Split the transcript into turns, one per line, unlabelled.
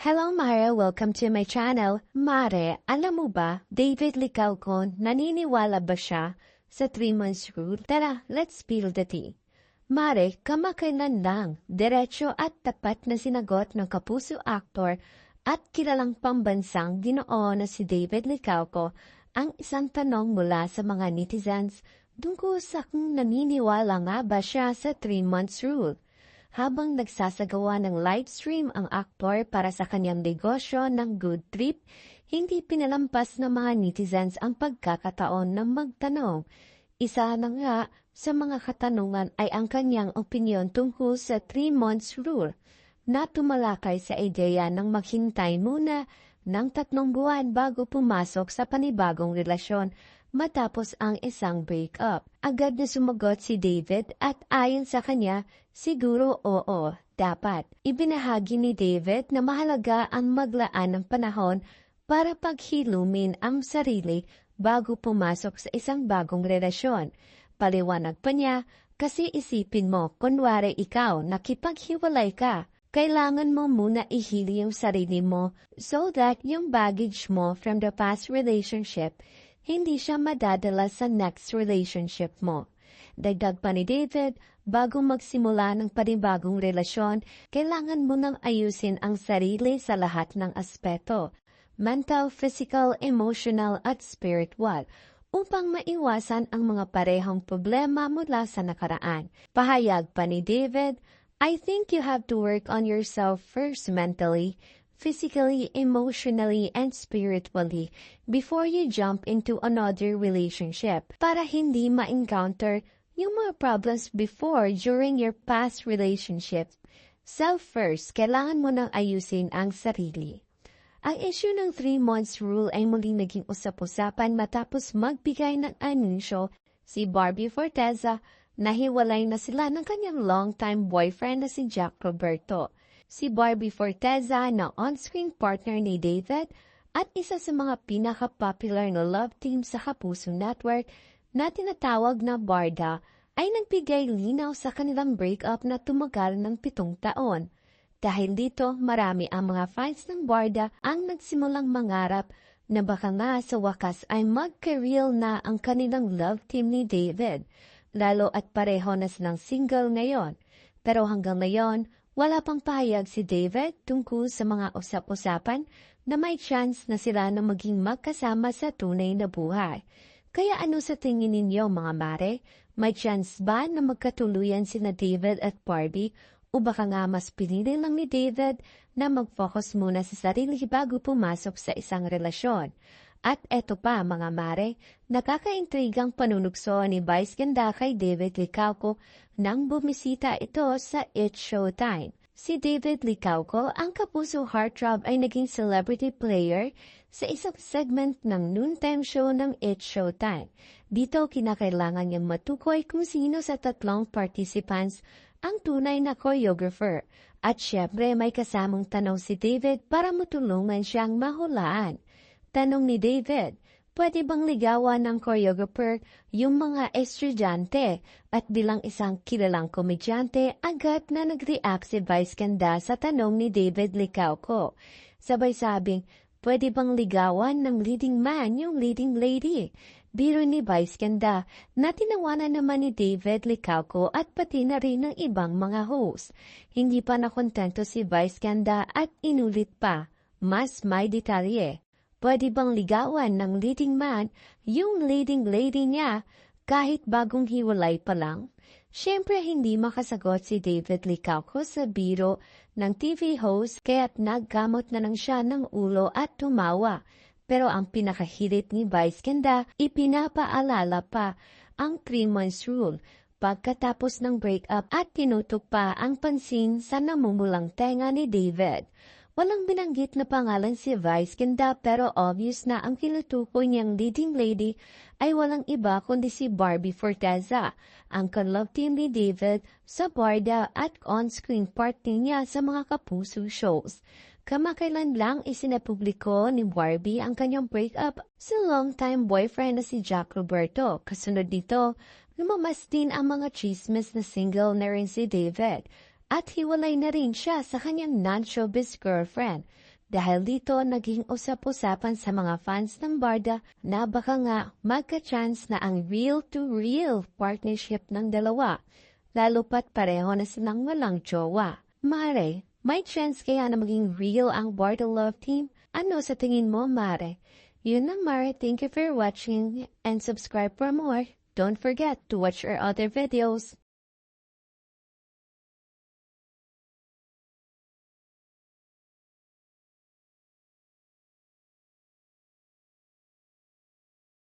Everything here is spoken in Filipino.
Hello Mara, welcome to my channel. Mare, alam mo ba, David Licauco, naniniwala ba siya sa 3 months rule? Tara, let's spill the tea. Mare, kamakailan lang, diretsyo at tapat na sinagot ng kapuso actor at kilalang pambansang ginoo na si David Licauco ang isang tanong mula sa mga netizens tungkol sa kung naniniwala nga ba siya sa 3 months rule habang nagsasagawa ng live stream ang aktor para sa kanyang negosyo ng Good Trip, hindi pinalampas ng mga netizens ang pagkakataon ng magtanong. Isa na nga sa mga katanungan ay ang kanyang opinyon tungkol sa 3 months rule na tumalakay sa ideya ng maghintay muna ng tatlong buwan bago pumasok sa panibagong relasyon matapos ang isang breakup. Agad na sumagot si David at ayon sa kanya, siguro oo, dapat. Ibinahagi ni David na mahalaga ang maglaan ng panahon para paghilumin ang sarili bago pumasok sa isang bagong relasyon. Paliwanag pa niya, kasi isipin mo, kunwari ikaw, nakipaghiwalay ka, kailangan mo muna ihili yung sarili mo so that yung baggage mo from the past relationship hindi siya madadala sa next relationship mo. Dagdag pa ni David, bago magsimula ng panibagong relasyon, kailangan mo nang ayusin ang sarili sa lahat ng aspeto, mental, physical, emotional at spiritual, upang maiwasan ang mga parehong problema mula sa nakaraan. Pahayag pa ni David, I think you have to work on yourself first mentally, physically, emotionally, and spiritually before you jump into another relationship para hindi ma-encounter yung mga problems before during your past relationship. Self first, kailangan mo nang ayusin ang sarili. Ang issue ng 3 months rule ay muling naging usap-usapan matapos magbigay ng anunsyo si Barbie Forteza na hiwalay na sila ng kanyang long-time boyfriend na si Jack Roberto si Barbie Forteza na on-screen partner ni David at isa sa mga pinaka-popular na love team sa Kapuso Network na tinatawag na Barda ay nagbigay linaw sa kanilang breakup na tumagal ng pitong taon. Dahil dito, marami ang mga fans ng Barda ang nagsimulang mangarap na baka nga sa wakas ay magka-real na ang kanilang love team ni David, lalo at pareho na silang single ngayon. Pero hanggang ngayon, wala pang pahayag si David tungkol sa mga usap-usapan na may chance na sila na maging magkasama sa tunay na buhay. Kaya ano sa tingin ninyo mga mare? May chance ba na magkatuluyan sina David at Barbie o baka nga mas pinili lang ni David na mag-focus muna sa sarili bago pumasok sa isang relasyon? At eto pa mga mare, nakakaintrigang panunugso ni Vice Ganda kay David Licauco nang bumisita ito sa It's Showtime. Si David Licauco, ang kapuso heartthrob ay naging celebrity player sa isang segment ng noontime show ng It's Showtime. Dito kinakailangan niyang matukoy kung sino sa tatlong participants ang tunay na choreographer. At syempre may kasamang tanong si David para matulungan siyang mahulaan. Tanong ni David, pwede bang ligawan ng choreographer yung mga estudyante at bilang isang kilalang komedyante agad na nag-react si Vice Ganda sa tanong ni David Licauco. Sabay sabing, pwede bang ligawan ng leading man yung leading lady? Biro ni Vice Ganda na tinawanan naman ni David Licauco at pati na rin ng ibang mga host. Hindi pa nakontento si Vice Ganda at inulit pa, mas may detalye. Pwede bang ligawan ng leading man yung leading lady niya kahit bagong hiwalay pa lang? Siyempre hindi makasagot si David Licauco sa biro ng TV host kaya't naggamot na lang siya ng ulo at tumawa. Pero ang pinakahirit ni Vice Ganda, ipinapaalala pa ang 3 months rule pagkatapos ng breakup at tinutok pa ang pansin sa namumulang tenga ni David. Walang binanggit na pangalan si Vice Ganda pero obvious na ang tinutukoy niyang leading lady ay walang iba kundi si Barbie Forteza, ang kan-love team ni David sa Barda at on-screen partner niya sa mga kapuso shows. Kamakailan lang isinapubliko ni Barbie ang kanyang breakup sa long-time boyfriend na si Jack Roberto. Kasunod nito, lumamas din ang mga chismes na single na rin si David. At hiwalay na rin siya sa kanyang non-showbiz girlfriend. Dahil dito naging usap-usapan sa mga fans ng Barda na baka nga magka-chance na ang real-to-real partnership ng dalawa, lalo pat pareho na silang walang jowa. Mare, may chance kaya na maging real ang Barda Love Team? Ano sa tingin mo, Mare? Yun lang, Mare. Thank you for watching and subscribe for more. Don't forget to watch our other videos.